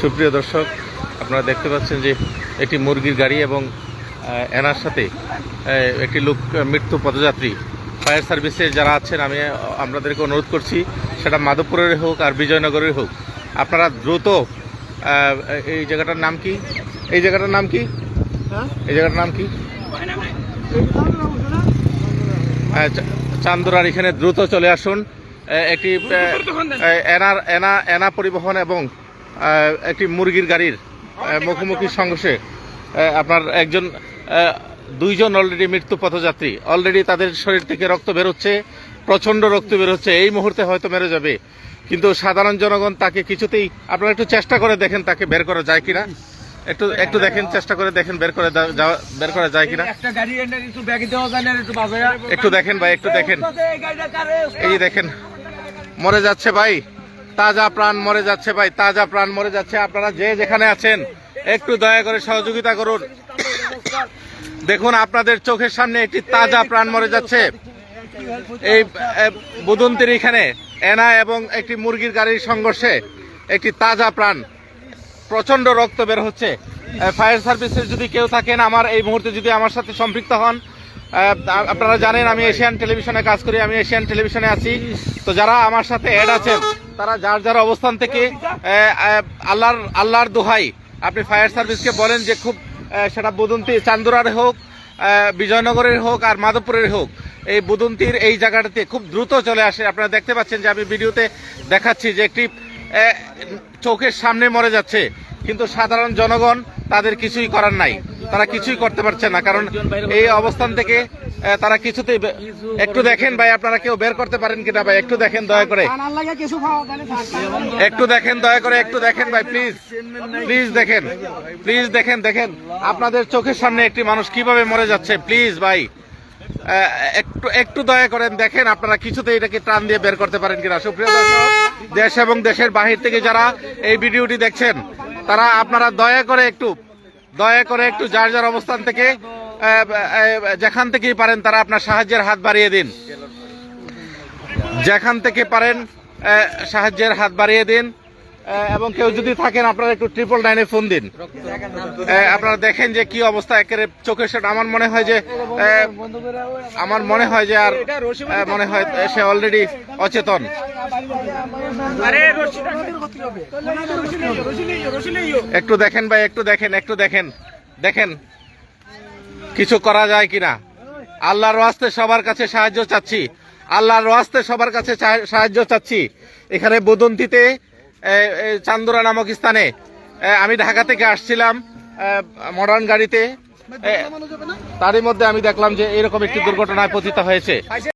সুপ্রিয় দর্শক আপনারা দেখতে পাচ্ছেন যে একটি মুরগির গাড়ি এবং এনার সাথে একটি লোক মৃত্যু পদযাত্রী। ফায়ার সার্ভিসে যারা আছেন আমি আপনাদেরকে অনুরোধ করছি সেটা মাধবপুরের হোক আর বিজয়নগরের হোক আপনারা দ্রুত এই জায়গাটার নাম কি? এই জায়গাটার নাম কি? এই জায়গাটার নাম কি? চা- চান্দুরার এখানে দ্রুত চলে আসুন। একটি এনার এনা এনা পরিবহন এবং একটি মুরগির গাড়ির মুখোমুখি সংঘর্ষে আপনার একজন দুইজন অলরেডি মৃত্যু পথযাত্রী। অলরেডি তাদের শরীর থেকে রক্ত বেরোচ্ছে প্রচণ্ড রক্ত বেরোচ্ছে। এই মুহূর্তে হয়তো মেরে যাবে। কিন্তু সাধারণ জনগণ তাকে কিছুতেই আপনারা একটু চেষ্টা করে দেখেন তাকে বের করা যায় কিনা। একটু একটু দেখেন চেষ্টা করে দেখেন বের করে যাওয়া- বের করা যায় কিনা। একটা এনে দেখেন ভাই একটু দেখেন। এই দেখেন মরে যাচ্ছে ভাই। তাজা প্রাণ মরে যাচ্ছে ভাই, তাজা প্রাণ মরে যাচ্ছে। আপনারা যে যেখানে আছেন, একটু দয়া করে সহযোগিতা করুন। দেখুন, আপনাদের চোখের সামনে একটি তাজা প্রাণ মরে যাচ্ছে। এই বুদন্তির এখানে এনা এবং একটি মুরগির গাড়ির সংঘর্ষে একটি তাজা প্রাণ প্রচণ্ড রক্ত বের হচ্ছে। ফায়ার সার্ভিসের যদি কেউ থাকেন, আমার এই মুহূর্তে যদি আমার সাথে সম্পৃক্ত হন আপনারা জানেন আমি এশিয়ান টেলিভিশনে কাজ করি, আমি এশিয়ান টেলিভিশনে আছি। তো যারা আমার সাথে অ্যাড আছেন, তারা যার যার অবস্থান থেকে আল্লাহর আল্লাহর দোহাই, আপনি ফায়ার সার্ভিসকে বলেন যে খুব সেটা বুদন্তি চান্দুরার হোক বিজয়নগরের হোক আর মাধবপুরের হোক, এই বুদন্তির এই জায়গাটাতে খুব দ্রুত চলে আসে। আপনারা দেখতে পাচ্ছেন যে আমি ভিডিওতে দেখাচ্ছি যে একটি চোখের সামনে মরে যাচ্ছে। কিন্তু সাধারণ জনগণ তাদের কিছুই করার নাই। তারা কিছুই করতে পারছে না, কারণ এই অবস্থান থেকে তারা কিছুতেই বে- একটু দেখেন ভাই, আপনারা কেউ বের করতে পারেন কিনা ভাই? একটু দেখেন, দয়া করে। একটু দেখেন, দয়া করে, একটু দেখেন ভাই প্লিজ প্লিজ দেখেন প্লিজ দেখেন দেখেন। আপনাদের চোখের সামনে একটি মানুষ কীভাবে মরে যাচ্ছে প্লিজ ভাই। একটু একটু দয়া করেন, দেখেন আপনারা কিছুতে এটাকে টান দিয়ে বের করতে পারেন কিনা। সুপ্রিয় দর্শক, দেশ এবং দেশের বাহির থেকে যারা এই ভিডিওটি দেখছেন, তারা আপনারা দয়া করে একটু দয়া করে একটু যার যার অবস্থান থেকে যেখান থেকেই পারেন তারা আপনার সাহায্যের হাত বাড়িয়ে দিন। যেখান থেকে পারেন সাহায্যের হাত বাড়িয়ে দিন। এবং কেউ যদি থাকেন আপনারা একটু ট্রিপল নাইনে ফোন দিন। আপনারা দেখেন যে কি অবস্থা একেবারে চোখের সাথে আমার মনে হয় যে আমার মনে হয় যে আর মনে হয় সে অলরেডি অচেতন। একটু দেখেন ভাই একটু দেখেন একটু দেখেন। দেখেন কিছু করা যায় কিনা? আল্লাহর ওয়াস্তে সবার কাছে সাহায্য চাচ্ছি। আল্লাহর ওয়াস্তে সবার কাছে সাহায্য চাচ্ছি। এখানে বদন্তিতে চান্দুরা নামক স্থানে। আমি ঢাকা থেকে আসছিলাম মডার্ন গাড়িতে। তারই মধ্যে আমি দেখলাম যে এরকম একটি দুর্ঘটনায় পতিত হয়েছে।